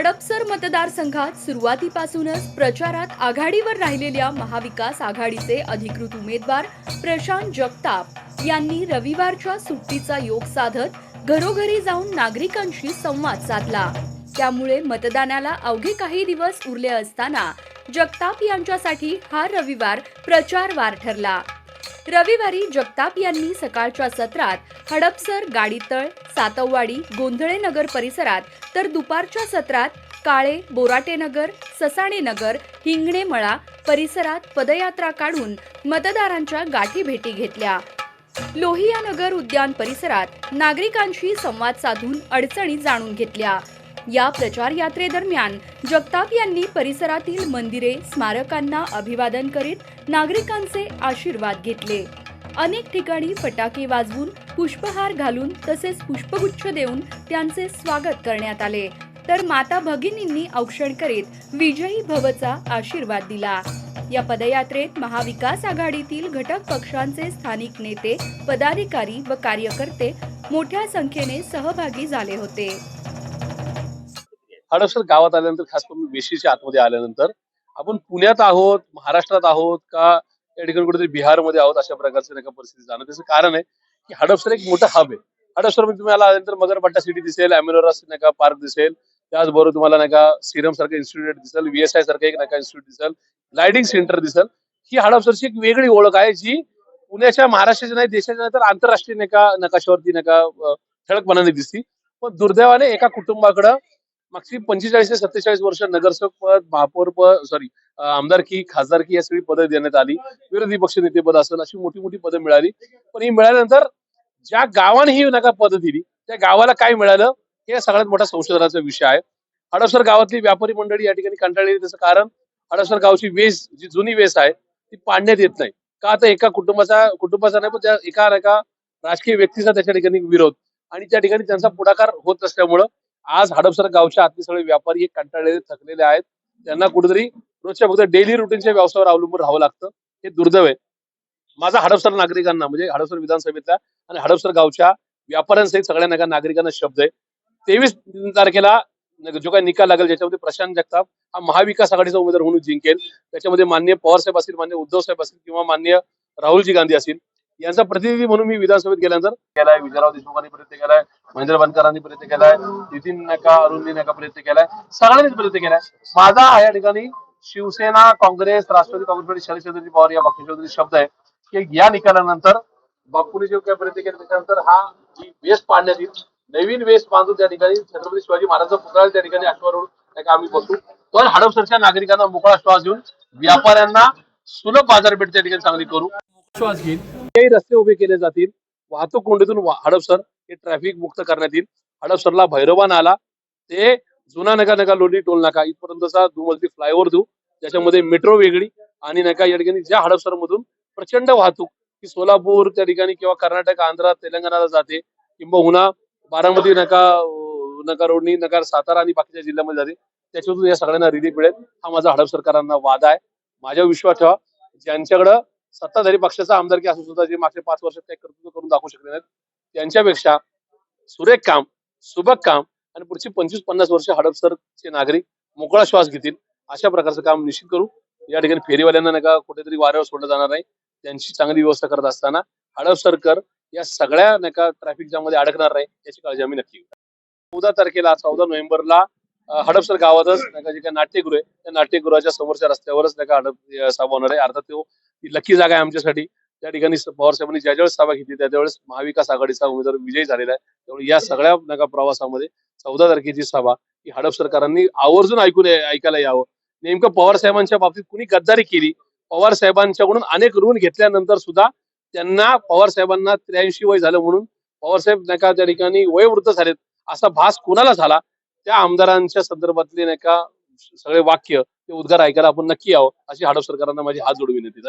हडपसर मतदारसंघात सुरुवातीपासूनच प्रचारात आघाडीवर राहिलेल्या महाविकास आघाडीचे अधिकृत उमेदवार प्रशांत जगताप यांनी रविवारच्या सुट्टीचा योग साधत घरोघरी जाऊन नागरिकांशी संवाद साधला. त्यामुळे मतदानाला अवघे काही दिवस उरले असताना जगताप यांच्यासाठी हा रविवार प्रचारवार ठरला. रविवारी जगताप यांनी सकाळच्या सत्रात हडपसर गाडीतळ सातववाडी गोंधळे नगर परिसरात तर दुपारच्या सत्रात काळे बोराटे नगर ससाणे नगर हिंगणे मळा परिसरात पदयात्रा काढून मतदारांच्या गाठी भेटी घेतल्या. लोहिया नगर उद्यान परिसरात नागरिकांशी संवाद साधून अडचणी जाणून घेतल्या. या प्रचार यात्रेदरम्यान जगताप यांनी परिसरातील मंदिरे स्मारकांना अभिवादन करीत नागरिकांचे आशीर्वाद घेतले. अनेक ठिकाणी फटाके वाजवून पुष्पहार घालून तसेच पुष्पगुच्छ देऊन त्यांचे स्वागत करण्यात आले. तर माता भगिनींनी औक्षण करीत विजयी भवचा आशीर्वाद दिला. या पदयात्रेत महाविकास आघाडीतील घटक पक्षांचे स्थानिक नेते पदाधिकारी व कार्यकर्ते मोठ्या संख्येने सहभागी झाले होते. हडपसर गावात आल्यानंतर खास करून वेशीच्या आतमध्ये आल्यानंतर आपण पुण्यात आहोत महाराष्ट्रात आहोत का त्या ठिकाणी कुठेतरी बिहारमध्ये आहोत अशा प्रकारची नाही परिस्थिती जाणं त्याचं कारण आहे की हडपसर एक मोठं हब आहे. हडपसरमध्ये तुम्हाला आल्यानंतर मगरपट्टा सिटी दिसेल अमेलोरा नाही का पार्क दिसेल त्याचबरोबर तुम्हाला नाही का सिरम सारखं इन्स्टिट्यूट दिसेल व्हीएसआय सारखं एक नाही का इन्स्टिट्यूट दिसेल लायटिंग सेंटर दिसेल. ही हडपसरची एक वेगळी ओळख आहे जी पुण्याच्या महाराष्ट्राच्या नाही देशाच्या नाही तर आंतरराष्ट्रीय नाही का नकाशावरती नाही का ठळकपणाने दिसती. पण दुर्दैवाने एका कुटुंबाकडं मागची पंचेचाळीस ते सत्तेचाळीस वर्ष नगरसेवक पद महापौर पद सॉरी आमदारकी खासदारकी या सगळी पदं देण्यात आली. विरोधी पक्ष नेते पद असेल अशी मोठी मोठी पदं मिळाली. पण ही मिळाल्यानंतर ज्या गावाने ही नका पदं दिली त्या गावाला काय मिळालं? हे सगळ्यात मोठा संशोधनाचा विषय आहे. हडपसर गावातली व्यापारी मंडळी या ठिकाणी कंटाळलेली त्याचं कारण हडपसर गावची वेस जी जुनी वेस आहे ती पाडण्यात येत नाही. का आता एका कुटुंबाचा कुटुंबाचा नाही पण त्या एका एका राजकीय व्यक्तीचा त्याच्या ठिकाणी विरोध. आणि त्या ठिकाणी त्यांचा पुढाकार होत असल्यामुळं आज हडपसर गावच्या आतले सगळे व्यापारी हे कंटाळलेले थकलेले आहेत. त्यांना कुठेतरी रोजच्या फक्त डेली रुटीनच्या व्यवसायावर अवलंबून राहावं लागतं. हे दुर्दैव आहे. माझा हडपसर नागरिकांना म्हणजे हडपसर विधानसभेतल्या आणि हडपसर गावच्या व्यापाऱ्यांसहित सगळ्या नागरिकांना शब्द आहे. तेवीस तारखेला जो काही निकाल लागेल ज्याच्यामध्ये प्रशांत जगताप हा महाविकास आघाडीचा उमेदवार म्हणून जिंकेल. त्याच्यामध्ये मान्य पवार साहेब असतील मान्य उद्धव साहेब असतील किंवा मान्य राहुलजी गांधी असतील. यांचा प्रतिनिधी म्हणून मी विधानसभेत गेल्यानंतर केलाय. विजयराव देशमुखांनी प्रयत्न केलाय. महेंद्र बनकरांनी प्रयत्न केलाय. नितीन नका अरुणनी नका प्रयत्न केलाय. सगळ्यांनीच प्रयत्न केलाय. माझा या ठिकाणी शिवसेना काँग्रेस राष्ट्रवादी काँग्रेस शरदचंद्रजी पवार या पक्षाचे शब्द आहे की या निकालानंतर बापूने जे काय प्रयत्न केले त्याच्यानंतर हा जी वेस्ट पाडण्यात येईल नवीन वेस्ट बांधून त्या ठिकाणी छत्रपती शिवाजी महाराजांचा पुतळा त्या ठिकाणी अश्वारूढ आम्ही बसू पण हडपसरच्या नागरिकांना मोकळा श्वास देऊन व्यापाऱ्यांना सुलभ बाजारपेठ त्या ठिकाणी चांगली करू. श्वास घेईल. काही रस्ते उभे केले जातील वाहतूक कोंडीतून वा- हडपसर हे ट्रॅफिक मुक्त करण्यात येईल. हडपसरला भैरवान आला ते जुना नका नका लोणी टोल नाका इथपर्यंतचा दुमजली फ्लायओव्हर देऊ ज्याच्यामध्ये मेट्रो वेगळी आणि नका या ठिकाणी ज्या हडपसरमधून प्रचंड वाहतूक की सोलापूर त्या ठिकाणी किंवा कर्नाटक आंध्रा तेलंगणाला जाते किंबहुना बारामती नका नका रोडनी नकार सातारा आणि बाकीच्या जिल्ह्यामध्ये जाते त्याच्यातून या सगळ्यांना रिलीफ मिळेल. हा माझा हडप सरकारांना वाद आहे. माझ्या विश्वास ठेवा ज्यांच्याकडं सत्ताधारी पक्षाचा आमदारकी असून सुद्धा जे मागच्या पाच वर्षात काही कर्तृत्व करून दाखवू शकले नाहीत त्यांच्यापेक्षा सुरेख काम सुबक काम आणि पुढची पंचवीस पन्नास वर्ष हडपसरचे नागरिक मोकळा श्वास घेतील अशा प्रकारचं काम निश्चित करू. या ठिकाणी फेरीवाल्यांना नका कुठेतरी वाऱ्यावर सोडलं जाणार नाही. त्यांची चांगली व्यवस्था करत असताना हडपसरकर या सगळ्या नका ट्रॅफिक जाममध्ये अडकणार नाही याची काळजी आम्ही नक्की घेऊ. चौदा तारखेला चौदा नोव्हेंबरला हडपसर गावातच नका जे काही नाट्यगृह आहे त्या नाट्यगृहाच्या समोरच्या रस्त्यावरच नका हडप अं, होणार आहे. अर्थात तो लकी जागा आहे आमच्यासाठी. त्या ठिकाणी पवार साहेबांनी ज्या ज्यावेळेस सभा घेतली त्या त्यावेळेस महाविकास आघाडीचा उमेदवार विजयी झालेला आहे. त्यामुळे या सगळ्या नका प्रवासामध्ये चौदा तारखेची सभा ही हडप सरकारांनी आवर्जून ऐकून ऐकायला यावं. नेमकं पवार साहेबांच्या बाबतीत कुणी गद्दारी केली? पवार साहेबांच्याकडून अनेक ऋण घेतल्यानंतर सुद्धा त्यांना पवार साहेबांना त्र्याऐंशी वय झालं म्हणून पवार साहेब नाही का त्या ठिकाणी वयवृद्ध झालेत. असा भास कुणाला झाला? त्या आमदारांच्या संदर्भातले नाही का सगळे वाक्य ते उद्गार ऐकायला आपण नक्की यावं अशी हडप सरकारांना माझी हात जोडून विनंती